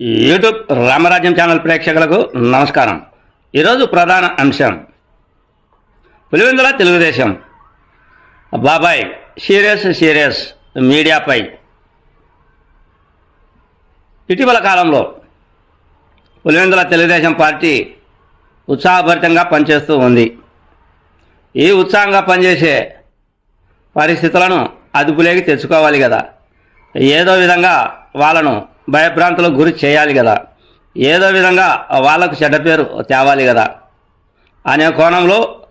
YouTube రామరాజ్యం channel ప్రేక్షకులకు నమస్కారం. ఈరోజు ప్రధాన అంశం. పులివెందుల తెలుగుదేశం. బాబాయ్ సీరియస్ సీరియస్ మీడియాపై. ఇటీవల కాలంలో పులివెందుల తెలుగుదేశం పార్టీ ఉత్సాహభరితంగా పనిచేస్తూ ఉంది. ఈ ఉత్సాహంగా పనిచేసే పరిస్థితులను అదుపులోకి తెచ్చుకోవాలి కదా. ఏదో విధంగా వాళ్ళను భయభ్రాంతులకు గురి చేయాలి కదా. ఏదో విధంగా వాళ్ళకు చెడ్డ పేరు తేవాలి కదా. అనే కోణంలో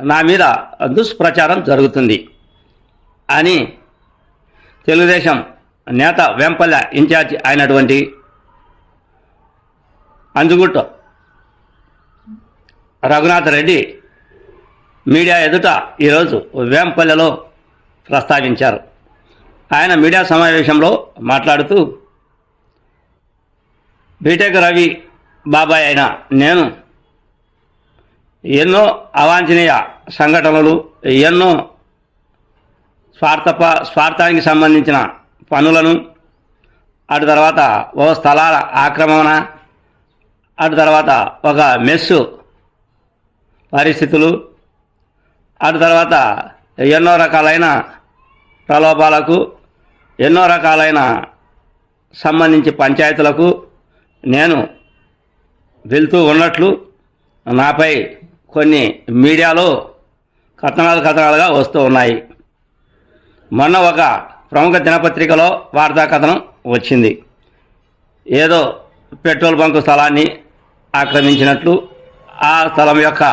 నా మీద దుష్ప్రచారం జరుగుతుంది అని తెలుగుదేశం నేత వేంపల్లె ఇన్ఛార్జి అయినటువంటి అంజుగుట్ట రఘునాథ్ రెడ్డి మీడియా ఎదుట ఈరోజు వేంపల్లెలో ప్రస్తావించారు. ఆయన మీడియా సమావేశంలో మాట్లాడుతూ బీటెక్ రవి బాబాయ్ అయిన నేను ఎన్నో అవాంఛనీయ సంఘటనలు ఎన్నో స్వార్థప స్వార్థానికి సంబంధించిన పనులను అటు తర్వాత ఓ స్థలాల ఆక్రమణ అటు తర్వాత ఒక మెస్సు పరిస్థితులు అటు తర్వాత ఎన్నో రకాలైన ప్రలోభాలకు ఎన్నో రకాలైన సంబంధించి పంచాయతీలకు నేను వెళ్తూ ఉన్నట్లు నాపై కొన్ని మీడియాలో కథనాలు కథనాలుగా వస్తూ ఉన్నాయి. మొన్న ఒక ప్రముఖ దినపత్రికలో వార్తా కథనం వచ్చింది. ఏదో పెట్రోల్ బంకు స్థలాన్ని ఆక్రమించినట్లు ఆ స్థలం యొక్క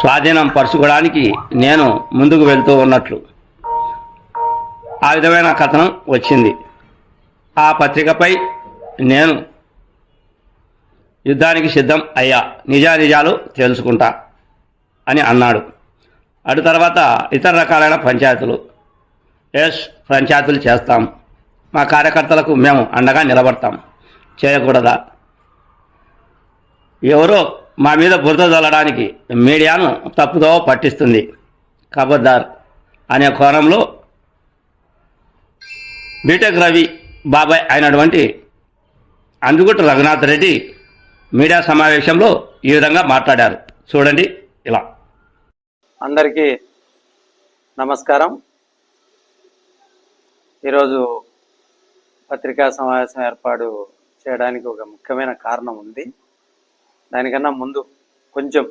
స్వాధీనం పరుచుకోవడానికి నేను ముందుకు వెళ్తూ ఉన్నట్లు ఆ విధమైన కథనం వచ్చింది. ఆ పత్రికపై నేను యుద్ధానికి సిద్ధం అయ్యా. నిజానిజాలు తెలుసుకుంటా అని అన్నాడు. అటు తర్వాత ఇతర రకాలైన పంచాయతీలు. ఎస్ పంచాయతీలు చేస్తాం. మా కార్యకర్తలకు మేము అండగా నిలబడతాం. చేయకూడదా? ఎవరో మా మీద బురద చల్లడానికి మీడియాను తప్పుదో పట్టిస్తుంది. ఖబర్దార్ అనే కోణంలో బీటెక్ రవి బాబాయ్ అయినటువంటి అందుగుట్ట రఘునాథ్ రెడ్డి మీడియా సమావేశంలో ఈ విధంగా మాట్లాడారు. చూడండి ఇలా. అందరికీ నమస్కారం. ఈరోజు పత్రికా సమావేశం ఏర్పాటు చేయడానికి ఒక ముఖ్యమైన కారణం ఉంది. దానికన్నా ముందు కొంచెం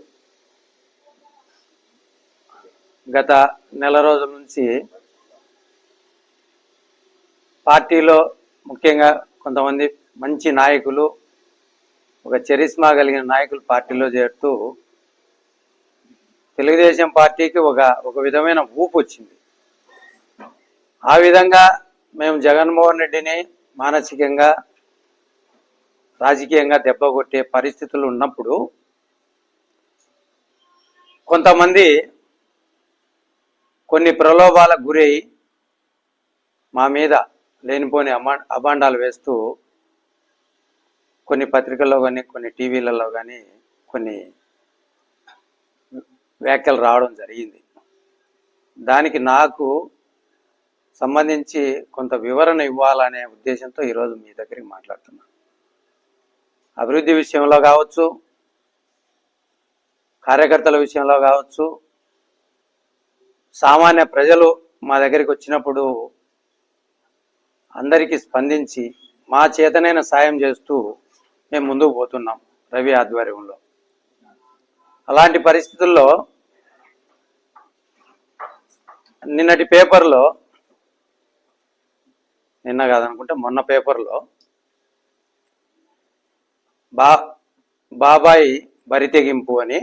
గత నెల రోజుల నుంచి పార్టీలో ముఖ్యంగా కొంతమంది మంచి నాయకులు ఒక చరిస్మా కలిగిన నాయకులు పార్టీలో చేరుతూ తెలుగుదేశం పార్టీకి ఒక ఒక విధమైన ఊపు వచ్చింది. ఆ విధంగా మేము జగన్మోహన్ రెడ్డిని మానసికంగా రాజకీయంగా దెబ్బ కొట్టే పరిస్థితులు ఉన్నప్పుడు కొంతమంది కొన్ని ప్రలోభాలకు గురై మా మీద లేనిపోని అమా అభాండాలు వేస్తూ కొన్ని పత్రికల్లో కానీ కొన్ని టీవీలలో కానీ కొన్ని వ్యాఖ్యలు రావడం జరిగింది. దానికి నాకు సంబంధించి కొంత వివరణ ఇవ్వాలనే ఉద్దేశంతో ఈరోజు మీ దగ్గరికి మాట్లాడుతున్నాను అభివృద్ధి విషయంలో కావచ్చు కార్యకర్తల విషయంలో కావచ్చు సామాన్య ప్రజలు మా దగ్గరికి వచ్చినప్పుడు అందరికీ స్పందించి మా చేతనైన సాయం చేస్తూ మేము ముందుకు పోతున్నాం రవి ఆధ్వర్యంలో. అలాంటి పరిస్థితుల్లో నిన్నటి పేపర్లో నిన్న కాదనుకుంటే మొన్న పేపర్లో బా బాబాయి బరితెగింపు అని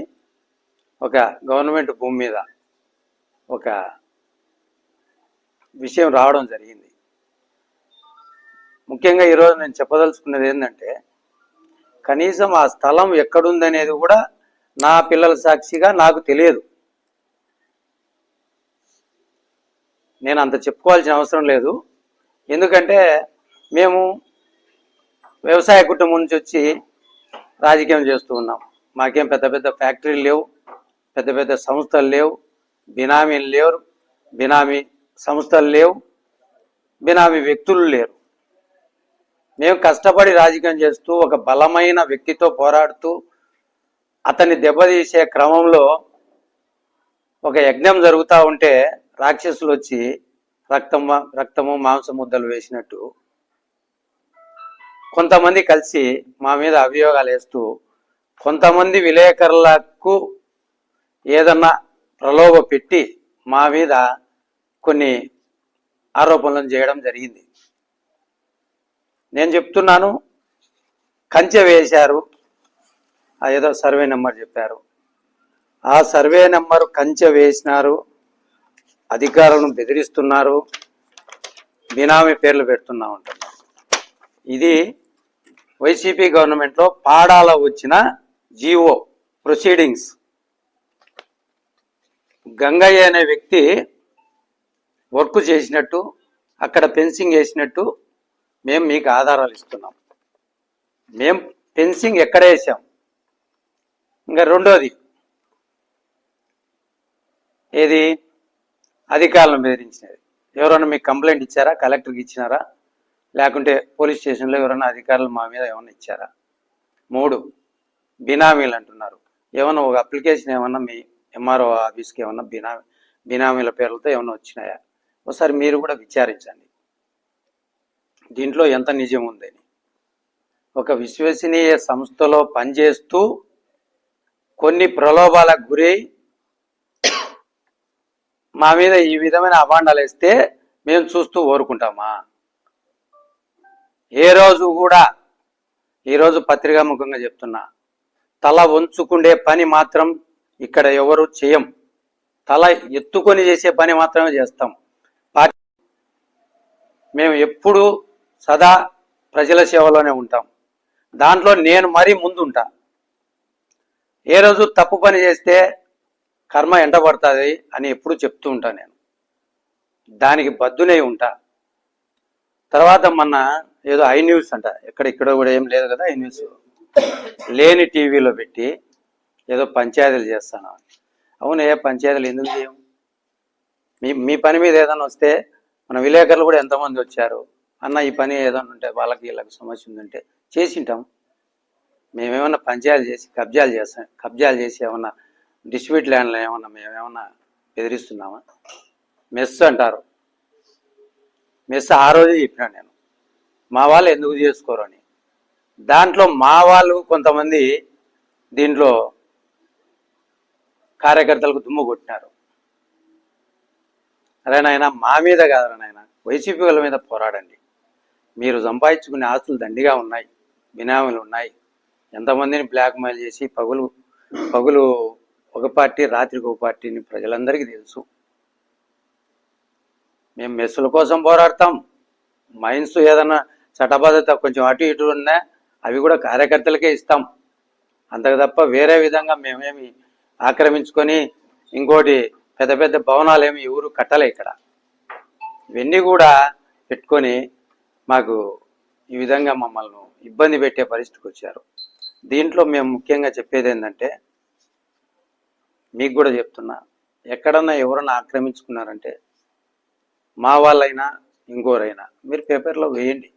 ఒక గవర్నమెంట్ భూమి మీద ఒక విషయం రావడం జరిగింది. ముఖ్యంగా ఈరోజు నేను చెప్పదలుచుకున్నది ఏంటంటే కనీసం ఆ స్థలం ఎక్కడుందనేది కూడా నా పిల్లల సాక్షిగా నాకు తెలియదు. నేను అంత చెప్పుకోవాల్సిన అవసరం లేదు. ఎందుకంటే మేము వ్యవసాయ కుటుంబం నుంచి వచ్చి రాజకీయం చేస్తూ ఉన్నాం. మాకేం పెద్ద పెద్ద ఫ్యాక్టరీలు లేవు పెద్ద పెద్ద సంస్థలు లేవు బినామీలు లేరు బినామీ సంస్థలు లేవు బినామీ వ్యక్తులు లేరు. మేము కష్టపడి రాజకీయం చేస్తూ ఒక బలమైన వ్యక్తితో పోరాడుతూ అతన్ని దెబ్బతీసే క్రమంలో ఒక యజ్ఞం జరుగుతూ ఉంటే రాక్షసులు వచ్చి రక్తం రక్తము మాంస ముద్దలు వేసినట్టు కొంతమంది కలిసి మా మీద అభియోగాలు వేస్తూ కొంతమంది విలేకరులకు ఏదన్నా ప్రలోభ పెట్టి మా మీద కొన్ని ఆరోపణలను చేయడం జరిగింది. నేను చెప్తున్నాను కంచె వేశారు. ఆ ఏదో సర్వే నెంబర్ చెప్పారు. ఆ సర్వే నెంబర్ కంచె వేసినారు. అధికారులను బెదిరిస్తున్నారు. బినామీ పేర్లు పెడుతున్నా ఉంటున్నారు ఇది వైసీపీ గవర్నమెంట్లో పాడాల వచ్చిన జీవో ప్రొసీడింగ్స్. గంగయ్య అనే వ్యక్తి వర్క్ చేసినట్టు అక్కడ ఫెన్సింగ్ వేసినట్టు మేము మీకు ఆధారాలు ఇస్తున్నాం. మేము ఫెన్సింగ్ ఎక్కడ వేసాం? ఇంకా రెండోది ఏది? అధికారులను బెదిరించినది. ఎవరైనా మీకు కంప్లైంట్ ఇచ్చారా? కలెక్టర్కి ఇచ్చినారా? లేకుంటే పోలీస్ స్టేషన్లో ఎవరైనా అధికారులు మా మీద ఏమైనా ఇచ్చారా? మూడు బినామీలు అంటున్నారు. ఏమన్నా ఒక అప్లికేషన్ ఏమన్నా మీ ఎంఆర్ఓ ఆఫీస్కి ఏమన్నా బినామీ బినామీల పేర్లతో ఏమన్నా వచ్చినాయా? ఒకసారి మీరు కూడా విచారించండి. దీంట్లో ఎంత నిజం ఉందని ఒక విశ్వసనీయ సంస్థలో పనిచేస్తూ కొన్ని ప్రలోభాలకు గురై మా మీద ఈ విధమైన అభాండాలు వేస్తే మేము చూస్తూ ఊరుకుంటామా? ఏ రోజు కూడా ఈరోజు పత్రికా ముఖంగా చెప్తున్నా తల వంచుకుండే పని మాత్రం ఇక్కడ ఎవరు చేయం. తల ఎత్తుకొని చేసే పని మాత్రమే చేస్తాం. పార్టీ మేము ఎప్పుడు సదా ప్రజల సేవలోనే ఉంటాం. దాంట్లో నేను మరీ ముందు ఉంటా ఏ రోజు తప్పు పని చేస్తే కర్మ ఎండబడుతుంది అని ఎప్పుడు చెప్తూ ఉంటా నేను. దానికి బద్దునై ఉంటా. తర్వాత మొన్న ఏదో ఐ న్యూస్ అంట. ఎక్కడ ఇక్కడ కూడా ఏం లేదు కదా ఐ న్యూస్. లేని టీవీలో పెట్టి ఏదో పంచాయతీలు చేస్తాను. అవును ఏ పంచాయతీలు ఎందుకు చేయం మీ మీ పని మీద ఏదైనా వస్తే మన విలేకరులు కూడా ఎంతమంది వచ్చారు? అన్న ఈ పని ఏదైనా ఉంటే వాళ్ళకి వీళ్ళకి సమస్య ఉందంటే చేసింటాం. మేమేమన్నా పంచాయలు చేసి కబ్జాలు చేస్తాం కబ్జాలు చేసి ఏమన్నా డిస్ట్రిబ్యూట్ ల్యాండ్లో ఏమన్నా మేమేమన్నా బెదిరిస్తున్నామా? మెస్ అంటారు. మెస్ ఆ రోజే చెప్పినా నేను. మా వాళ్ళు ఎందుకు చేసుకోరు అని. దాంట్లో మా వాళ్ళు కొంతమంది దీంట్లో కార్యకర్తలకు దుమ్ము కొట్టినారు. అరే నాయన మా మీద కాదు నాయన వైసీపీ వాళ్ళ మీద పోరాడండి. మీరు సంపాదించుకునే ఆస్తులు దండిగా ఉన్నాయి బినామీలు ఉన్నాయి. ఎంతమందిని బ్లాక్మెయిల్ చేసి పగులు పగులు ఒక పార్టీ రాత్రికి ఒక పార్టీని ప్రజలందరికీ తెలుసు. మేము మెస్సుల కోసం పోరాడతాం. మైన్స్ ఏదన్నా చట్టబద్ధత కొంచెం అటు ఇటు ఉన్నా అవి కూడా కార్యకర్తలకే ఇస్తాం. అంతకు తప్ప వేరే విధంగా మేమేమి ఆక్రమించుకొని ఇంకోటి పెద్ద పెద్ద భవనాలు ఏమి ఎవరు కట్టలే ఇక్కడ. ఇవన్నీ కూడా పెట్టుకొని మాకు ఈ విధంగా మమ్మల్ని ఇబ్బంది పెట్టే పరిస్థితికి వచ్చారు. దీంట్లో మేము ముఖ్యంగా చెప్పేది ఏంటంటే మీకు కూడా చెప్తున్నా ఎక్కడన్నా ఎవరన్నా ఆక్రమించుకున్నారంటే మా వాళ్ళైనా ఇంకోరైనా మీరు పేపర్లో వేయండి.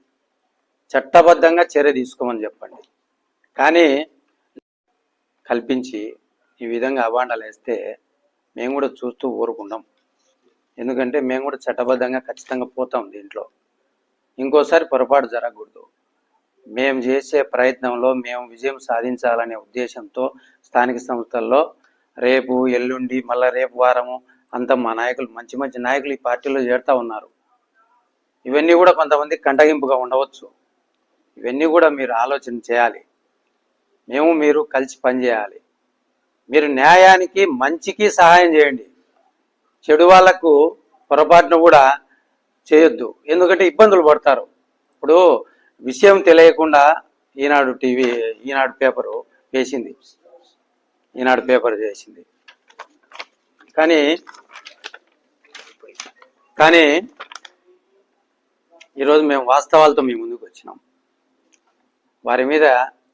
చట్టబద్ధంగా చర్య తీసుకోమని చెప్పండి. కానీ కల్పించి ఈ విధంగా అవాండాలు వేస్తే మేము కూడా చూస్తూ ఊరుకుంటాం. ఎందుకంటే మేము కూడా చట్టబద్ధంగా ఖచ్చితంగా పోతాం దీంట్లో. ఇంకోసారి పొరపాటు జరగకూడదు. మేము చేసే ప్రయత్నంలో మేము విజయం సాధించాలనే ఉద్దేశంతో స్థానిక సంస్థల్లో రేపు ఎల్లుండి మళ్ళీ రేపు వారము అంత మా నాయకులు మంచి మంచి నాయకులు ఈ పార్టీలో చేరుతూ ఉన్నారు. ఇవన్నీ కూడా కొంతమంది కంటగింపుగా ఉండవచ్చు. ఇవన్నీ కూడా మీరు ఆలోచన చేయాలి. మేము మీరు కలిసి పనిచేయాలి. మీరు న్యాయానికి మంచికి సహాయం చేయండి. చెడు వాళ్ళకు పొరపాటును కూడా చేయొద్దు. ఎందుకంటే ఇబ్బందులు పడతారు. ఇప్పుడు విషయం తెలియకుండా ఈనాడు టీవీ ఈనాడు పేపరు వేసింది. ఈనాడు పేపర్ చేసింది కానీ కానీ ఈరోజు మేము వాస్తవాలతో మీ ముందుకు వచ్చినాం. వారి మీద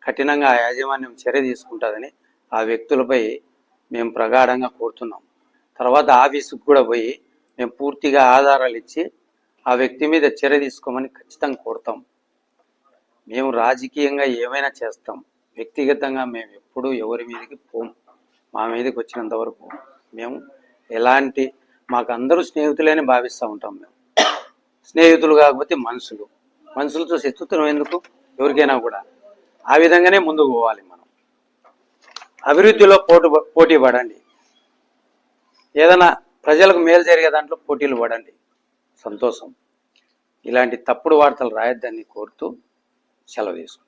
కఠినంగా యాజమాన్యం చర్య తీసుకుంటుందని ఆ వ్యక్తులపై మేము ప్రగాఢంగా కోరుతున్నాం. తర్వాత ఆఫీసుకు కూడా పోయి మేము పూర్తిగా ఆధారాలు ఇచ్చి ఆ వ్యక్తి మీద చర్య తీసుకోమని ఖచ్చితంగా కోరుతాం. మేము రాజకీయంగా ఏమైనా చేస్తాం. వ్యక్తిగతంగా మేము ఎప్పుడూ ఎవరి మీదకి పోం మా మీదకి వచ్చినంత వరకు మేము ఎలాంటి మాకు అందరూ స్నేహితులేని భావిస్తూ ఉంటాం మేము. స్నేహితులు కాకపోతే మనుషులు. మనుషులతో శత్రుత్వం ఎందుకు? ఎవరికైనా కూడా. ఆ విధంగానే ముందుకు పోవాలి మనం. అభివృద్ధిలో పోటు పోటీ పడండి. ఏదైనా ప్రజలకు మేలు జరిగే దాంట్లో పోటీలు పడండి. సంతోషం. ఇలాంటి తప్పుడు వార్తలు రాయొద్దని కోరుతూ సెలవు తీసుకుంటాను